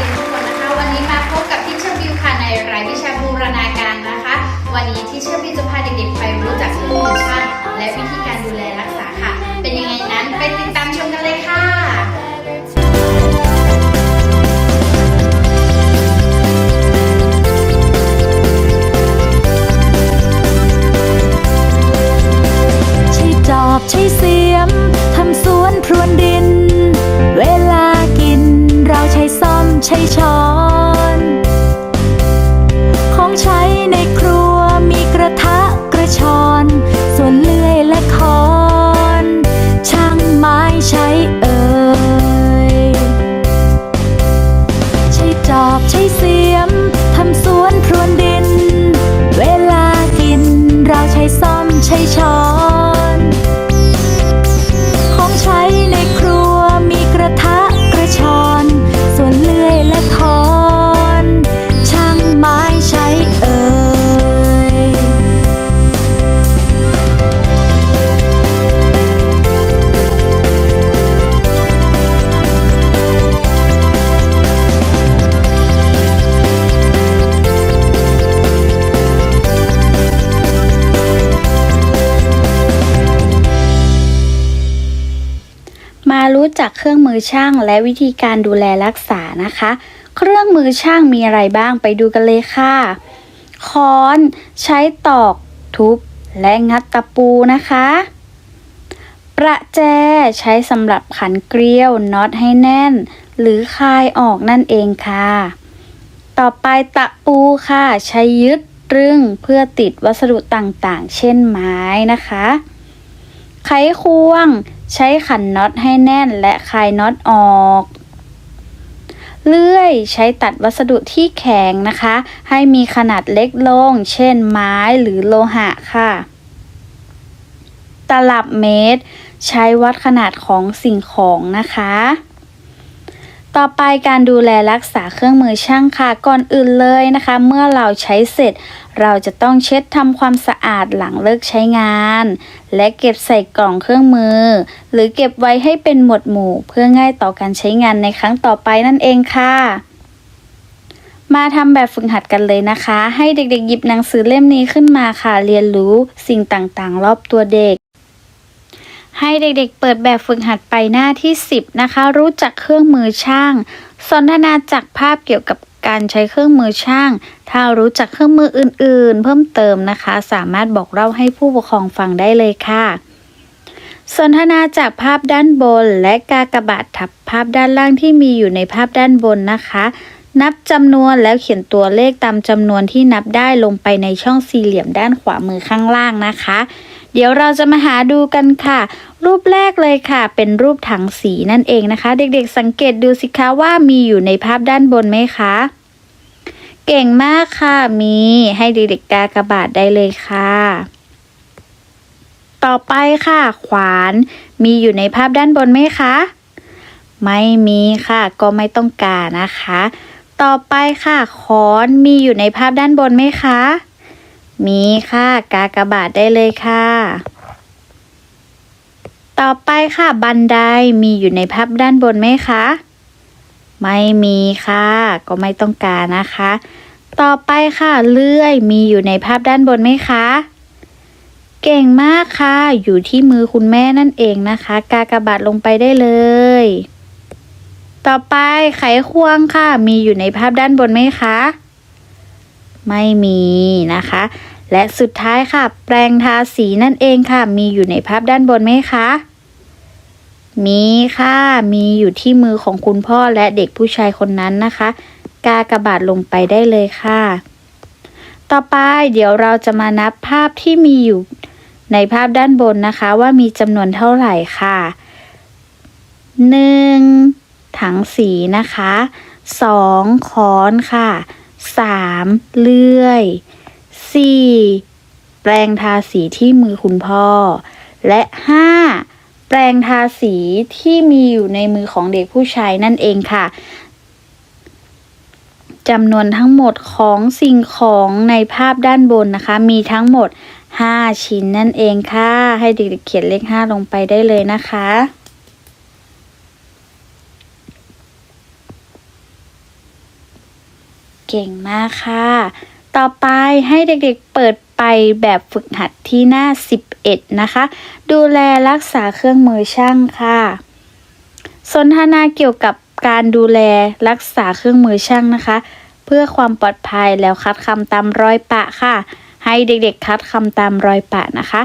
รียนทุกคนนะคะ วันนี้มาพบกับทิเชอร์บิวค่ะในรายวิชาบูรณาการนะคะ วันนี้ทิเชอร์บิวจะพาเด็กๆไปรู้จักเรื่องช่างและวิธีการดูแลรักษาค่ะ เป็นยังไงนั้นไปติดตามชมกันเลยค่ะ ช้ช้อน ของใช้ในครัวมีกระทะกระชอน ส่วนเลื่อยและคอน ช่างไม้ใช้เอ่ย ใช้จอบใช้เสียมทำสวนพรวนดิน เวลากินเราใช้ซ่อมใช้ช้อน รู้จักเครื่องมือช่างและวิธีการดูแลรักษานะคะ เครื่องมือช่างมีอะไรบ้างไปดูกันเลยค่ะ ค้อน ใช้ตอกทุบ และงัดตะปูนะคะ ประแจใช้สำหรับขันเกลียวน็อตให้แน่น หรือคลายออกนั่นเองค่ะ ต่อไปตะปูค่ะ ใช้ยึดรึงเพื่อติดวัสดุต่างๆ เช่นไม้นะคะ ไขควง ใช้ขันน็อตให้แน่นและคลายน็อตออก เลื่อยใช้ตัดวัสดุที่แข็งนะคะ ให้มีขนาดเล็กลง เช่นไม้หรือโลหะค่ะ ตลับเมตร ใช้วัดขนาดของสิ่งของนะคะ ต่อไปการดูแลรักษาเครื่องมือช่างค่ะก่อนอื่นเลยนะคะ เมื่อเราใช้เสร็จ เราจะต้องเช็ดทำความสะอาดหลังเลิกใช้งาน และเก็บใส่กล่องเครื่องมือ หรือเก็บไว้ให้เป็นหมวดหมู่ เพื่อง่ายต่อการใช้งานในครั้งต่อไปนั่นเองค่ะ มาทำแบบฝึกหัดกันเลยนะคะ ให้เด็กๆ หยิบหนังสือเล่มนี้ขึ้นมาค่ะ เรียนรู้สิ่งต่างๆ รอบตัวเด็ก ให้เด็กๆ เปิดแบบฝึกหัดไปหน้าที่ 10 นะคะ รู้จักเครื่องมือช่าง สนทนาจากภาพเกี่ยวกับการใช้เครื่องมือช่าง ถ้ารู้จักเครื่องมืออื่นๆ เพิ่มเติมนะคะ สามารถบอกเล่าให้ผู้ปกครองฟังได้เลยค่ะ สนทนาจากภาพด้านบน และกากบาททับภาพด้านล่างที่มีอยู่ในภาพด้านบนนะคะ นับจำนวนแล้วเขียนตัวเลขตามจำนวนที่นับได้ลงไปในช่องสี่เหลี่ยมด้านขวามือข้างล่างนะคะ เดี๋ยวเราจะมาหาดูกันค่ะ รูปแรกเลยค่ะ เป็นรูปถังสีนั่นเองนะคะ เด็กๆสังเกตดูสิคะว่ามีอยู่ในภาพด้านบนไหมคะ เก่งมากค่ะมีให้เด็กๆกากระบาทได้เลยค่ะ ต่อไปค่ะ ขวานมีอยู่ในภาพด้านบนไหมคะ ไม่มีค่ะ ก็ไม่ต้องการนะคะ ต่อไปค่ะค้อนมีอยู่ในภาพด้านบนไหมคะ มีค่ะ กากบาทได้เลยค่ะ ต่อไปค่ะ บันไดมีอยู่ในภาพด้านบนไหมคะ ไม่มีค่ะ ก็ไม่ต้องการนะคะ ต่อไปค่ะเลื่อยมีอยู่ในภาพด้านบนไหมคะ เก่งมากค่ะ อยู่ที่มือคุณแม่นั่นเองนะคะ กากบาทลงไปได้เลย ต่อไปไขควงค่ะ มีอยู่ในภาพด้านบนไหมคะ ไม่มีนะคะ และสุดท้ายค่ะ แปรงทาสีนั่นเองค่ะ มีอยู่ในภาพด้านบนไหมคะ มีค่ะ มีอยู่ที่มือของคุณพ่อและเด็กผู้ชายคนนั้นนะคะ กากระบาทลงไปได้เลยค่ะ ต่อไปเดี๋ยวเราจะมานับภาพที่มีอยู่ในภาพด้านบนนะคะ ว่ามีจำนวนเท่าไหร่ค่ะหนึ่ง ถังสีนะคะสองค้อนค่ะสามเลื่อยสี่แปรงทาสีที่มือคุณพ่อ และห้าแปรงทาสีที่มีอยู่ในมือของเด็กผู้ชายนั่นเองค่ะจำนวนทั้งหมดของสิ่งของในภาพด้านบนนะคะ มีทั้งหมด 5 ชิ้นนั่นเองค่ะ ให้เด็กๆเขียนเลข 5 ลงไปได้เลยนะคะ เก่งมากค่ะ ต่อไปให้เด็กๆเปิดไปแบบฝึกหัดที่หน้า 11 นะคะ ดูแลรักษาเครื่องมือช่างค่ะ สนทนาเกี่ยวกับการดูแลรักษาเครื่องมือช่างนะคะ เพื่อความปลอดภัยแล้วคัดคำตามรอยปะค่ะ ให้เด็กๆ คัดคำตามรอยปะนะคะ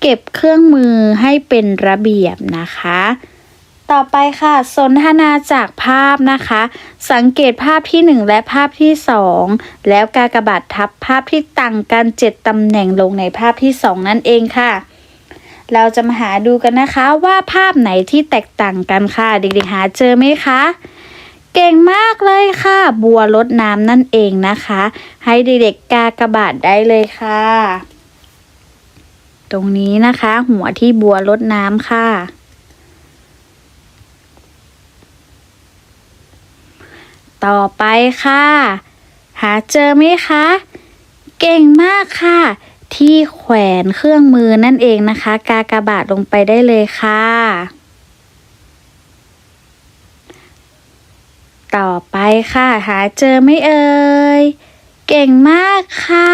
เก็บเครื่องมือให้เป็นระเบียบนะคะ ต่อไปค่ะ สนทนาจากภาพนะคะ สังเกตภาพที่ 1 และภาพที่ 2 แล้วกากบาททับภาพที่ต่างกัน 7ตำแหน่งลงในภาพที่ 2 นั่นเองค่ะ เราจะมาหาดูกันนะคะว่าภาพไหนที่แตกต่างกันค่ะ เด็กๆหาเจอไหมคะเก่งมากเลยค่ะ บัวรดน้ำนั่นเองนะคะ ให้เด็กๆกากระบาทได้เลยค่ะ ตรงนี้นะคะ หัวที่บัวรดน้ำค่ะ ต่อไปค่ะ หาเจอไหมคะ เก่งมากค่ะ ที่แขวนเครื่องมือนั่นเองนะคะ กากระบาทลงไปได้เลยค่ะ ต่อไปค่ะ หาเจอไหม่เอ่ย เก่งมากค่ะ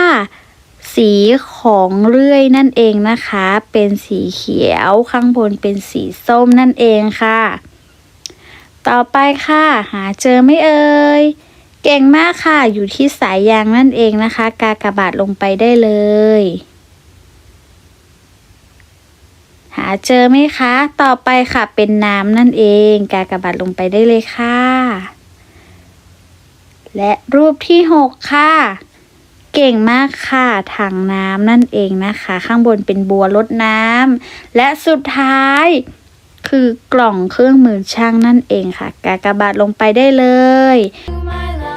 สีของเลื่อยนั่นเองนะคะ เป็นสีเขียวข้างบนเป็นสีส้มนั่นเองค่ะ ต่อไปค่ะ หาเจอไม่เอ่ย เก่งมากค่ะ อยู่ที่สายยางนั่นเองนะคะ กากบาทลงไปได้เลย หาเจอไหมคะ ต่อไปค่ะเป็นน้ำนั่นเอง กากบาทลงไปได้เลยค่ะ และรูปที่หกค่ะเก่งมากค่ะถังน้ำนั่นเองนะคะ ข้างบนเป็นบัวรดน้ำและสุดท้าย คือกล่องเครื่องมือช่างนั่นเองค่ะ กากบาทลงไปได้เลย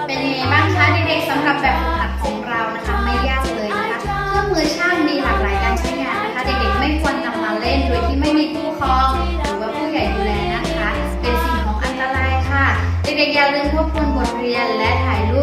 เป็นยังไงบ้างคะเด็กๆสำหรับแบบฝึกหัดของเรานะคะ ไม่ยากเลยนะคะเครื่องมือช่างมีหลากหลายการใช้งานนะคะ เด็กๆไม่ควรนำมาเล่นโดยที่ไม่มีผู้ครองหรือว่าผู้ใหญ่ดูแลนะคะ เป็นสิ่งของอันตรายค่ะ เด็กๆอย่าลืมทบทวนบทเรียนและถ่ายรูป